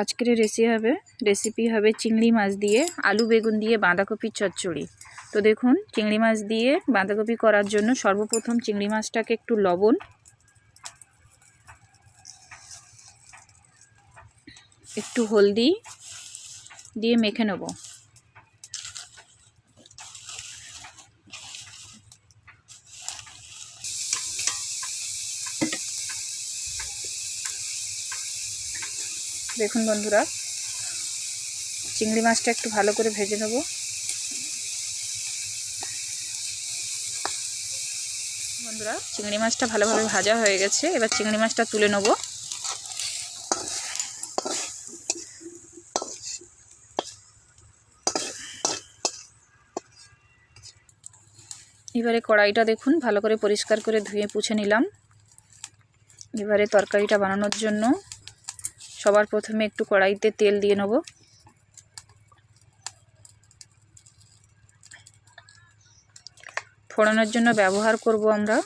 আজকের রেসি হবে রেসিপি হবে চিংড়ি মাছ দিয়ে আলু বেগুন দিয়ে বাঁধাকপির চচ্চড়ি। তো দেখুন, চিংড়ি মাছ দিয়ে বাঁধাকপি করার জন্য সর্বপ্রথম চিংড়ি মাছটাকে একটু লবণ, একটু হলদি দিয়ে মেখে নেব। দেখুন বন্ধুরা, চিংড়ি মাছটা একটু ভালো করে ভেজে নেব। বন্ধুরা, চিংড়ি মাছটা ভালোভাবে ভাজা হয়ে গেছে, এবার চিংড়ি মাছটা তুলে নেব। এবারে কড়াইটা দেখুন, ভালো করে পরিষ্কার করে ধুয়ে পুছে নিলাম। এবারে তরকারিটা বানানোর জন্য সবার প্রথমে একটু কড়াইতে তেল দিয়ে নেব। ফোড়ানোর জন্য ব্যবহার করব আমরা।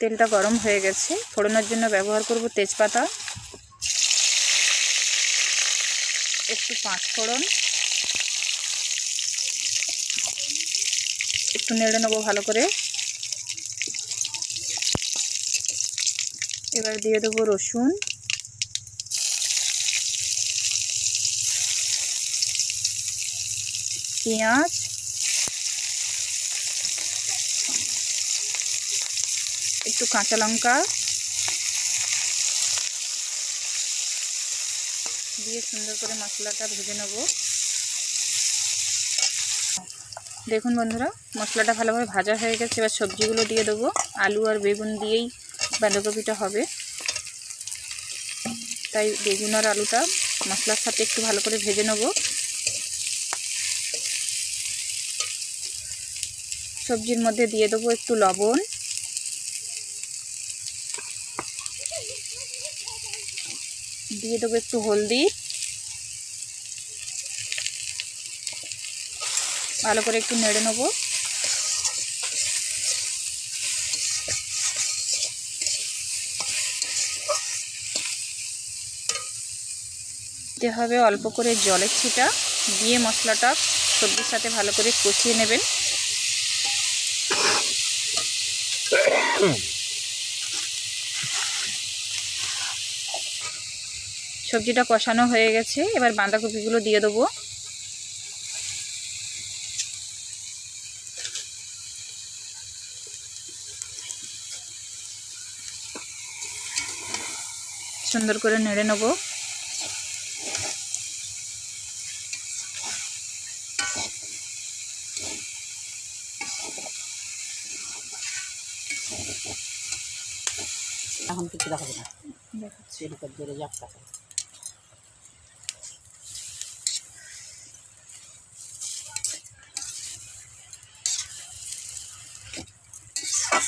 তেলটা গরম হয়ে গেছে। ফোড়ানোর জন্য ব্যবহার করব তেজপাতা। একটু পাঁচ ফোড়ন। একটু নেড়ে নেব ভালো করে। এবার দিয়ে দেবো রসুন। পেঁয়াজ। একটু কাঁচা লঙ্কা। দিয়ে সুন্দর করে মশলাটা ভেজে নেব। দেখুন বন্ধুরা, মশলাটা ভালোভাবে ভাজা হয়ে গেছে। এবার সবজিগুলো দিয়ে দেবো। আলু আর বেগুন দিয়েই বাঁধাকপিটা হবে। তাই বেগুন আর আলুটা মশলার সাথে একটু ভালো করে ভেজে নেব। সবজির মধ্যে দিয়ে দেবো একটু লবণ। দিয়ে দেবো একটু হলদি। ভালো করে একটু নেড়ে নেব। দিতে হবে অল্প করে জলের ছিটা দিয়ে মশলাটা সবজির সাথে ভালো করে কষিয়ে নেবেন। সবজিটা কষানো হয়ে গেছে, এবার বাঁধাকপিগুলো দিয়ে দেবো। সুন্দর করে নেড়ে নেব। এখন কিছু দেখা যাবে না দেখাচ্ছি এদিকে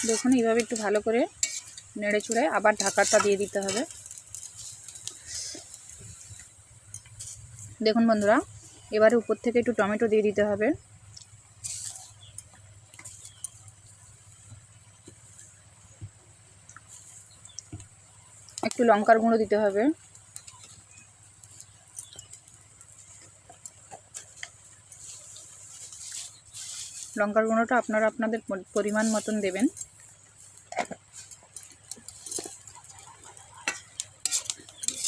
দেখুন এইভাবে একটু ভালো করে নেড়ে চুড়ে আবার ঢাকাটা দিয়ে দিতে হবে। দেখুন বন্ধুরা এবারে উপর থেকে একটু টমেটো দিয়ে দিতে হবে। একটু লঙ্কার গুঁড়ো দিতে হবে। লঙ্কার গুঁড়োটা আপনারা আপনাদের পরি- পরিমাণ মতন দেবেন।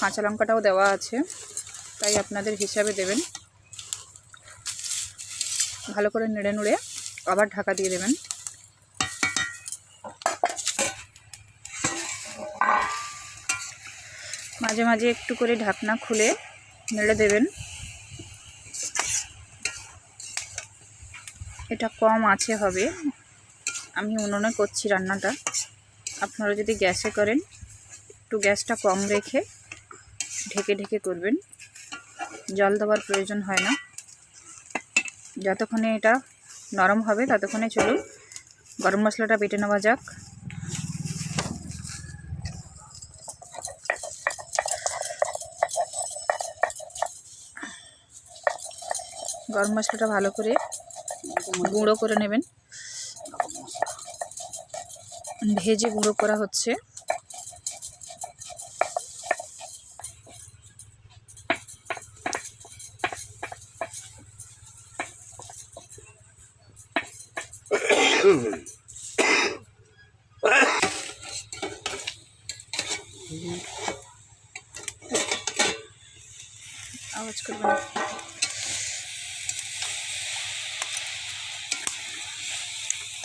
কাঁচা লঙ্কাটাও দেওয়া আছে, তাই আপনাদের হিসাবে দেবেন। ভালো করে নেড়ে নুড়ে আবার ঢাকা দিয়ে দেবেন। মাঝে মাঝে একটু করে ঢাকনা খুলে নেড়ে দেবেন। এটা কম আছে হবে। আমি উনুনে করছি রান্নাটা। আপনারা যদি গ্যাসে করেন, একটু গ্যাসটা কম রেখে ঢেকে ঢেকে করবেন। জল দেওয়ার প্রয়োজন হয় না। যতক্ষণে এটা নরম হবে, ততক্ষণে চলুন। গরম মশলাটা বেটে নেওয়া যাক। গরম মশলাটা ভালো করে গুঁড়ো করে নেবেন। ভেজে গুঁড়ো করা হচ্ছে।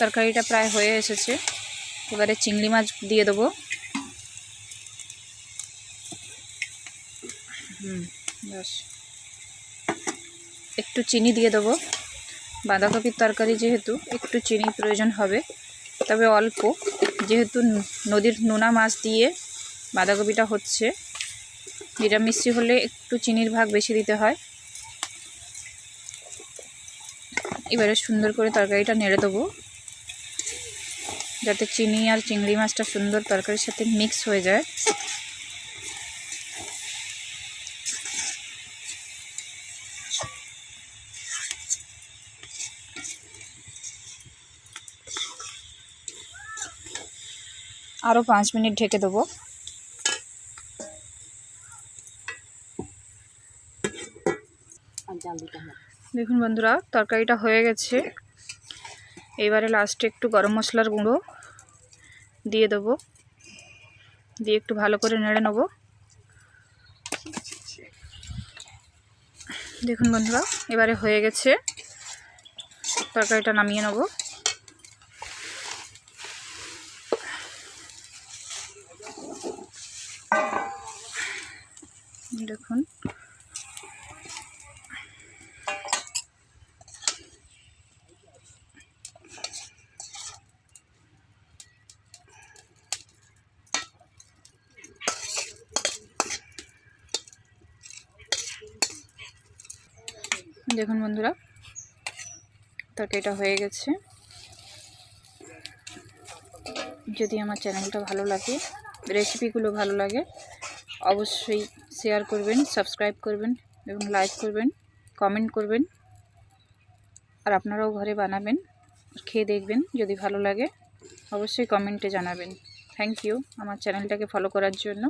তরকারিটা প্রায় হয়ে এসেছে। এবারে চিংড়ি মাছ দিয়ে দেবো। হুম একটু চিনি দিয়ে দেবো। বাঁধাকপির তরকারি যেহেতু একটু চিনি প্রয়োজন হবে, তবে অল্প। যেহেতু নদীর নোনা মাছ দিয়ে বাঁধাকপিটা হচ্ছে নিরামিষি হলে একটু চিনির ভাগ বেশি দিতে হয়। এবারে সুন্দর করে তরকারিটা নেড়ে দেবো। যাতে চিনি আর চিংড়ি মাছটা সুন্দর তরকারির সাথে মিক্স হয়ে যায়। আরও পাঁচ মিনিট ঢেকে দেবো। দেখুন বন্ধুরা, তরকারিটা হয়ে গেছে। এবারে লাস্টে একটু গরম মশলার গুঁড়ো। দিয়ে দেবো। দিয়ে একটু ভালো করে নেড়ে নেব। দেখুন বন্ধুরা, এবারে হয়ে গেছে। তরকারিটা নামিয়ে নেব। দেখুন। দেখুন বন্ধুরা, তরকারিটা হয়ে গেছে। যদি আমার চ্যানেলটা ভালো লাগে, রেসিপিগুলো ভালো লাগে, অবশ্যই শেয়ার করবেন, সাবস্ক্রাইব করবেন এবং লাইক করবেন, কমেন্ট করবেন। আর আপনারাও ঘরে বানাবেন, খেয়ে দেখবেন, যদি ভালো লাগে, অবশ্যই কমেন্টে জানাবেন। থ্যাংক ইউ আমার চ্যানেলটাকে ফলো করার জন্য।